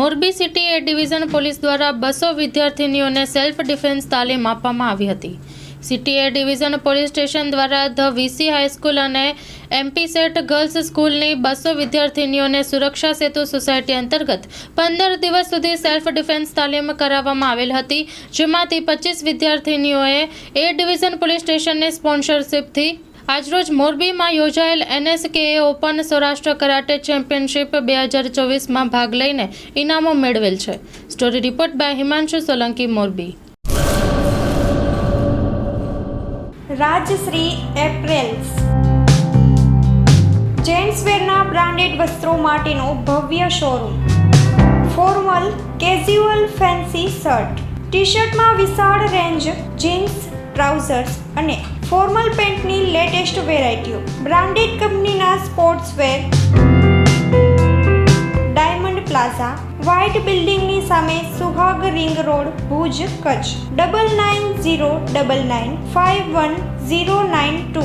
Morbi city A division police દ્વારા બસો વિદ્યાર્થીનીઓને સેલ્ફ ડિફેન્સ તાલીમ આપવામાં આવી હતી. City A division police station દ્વારા ધ વીસી હાઈસ્કૂલ અને એમપી સેટ ગર્લ્સ સ્કૂલની બસો વિદ્યાર્થીનીઓને સુરક્ષા સેતુ સોસાયટી અંતર્ગત પંદર દિવસ સુધી સેલ્ફ ડિફેન્સ તાલીમ કરાવવામાં આવેલ હતી, જેમાંથી પચીસ વિદ્યાર્થીનીઓએ એ ડિવિઝન પોલીસ સ્ટેશનની સ્પોન્સરશિપથી આજરોજ મોરબીમાં યોજાયેલ NSKA open Saurashtra karate championship બે હજાર ચોવીસમાં ભાગ લઈને ઇનામો મેળવેલ છે. Story report by Himanshu Solanki, Morbi. Rajshree apparels. જેન્ટ્સવેરના branded વસ્ત્રો માટેનો ભવ્ય showroom. Formal casual fancy shirt. T શર્ટમાં વિશાળ રેન્જ જીન્સ ટ્રાઉઝર્સ અને ફોર્મલ પેન્ટની લેટેસ્ટ વેરાયટીઓ. બ્રાન્ડેડ કંપનીના sportswear diamond plaza, white બિલ્ડિંગની સામે Suhag ring road, Bhuj, Kutch. Double nine zero double nine five one zero nine two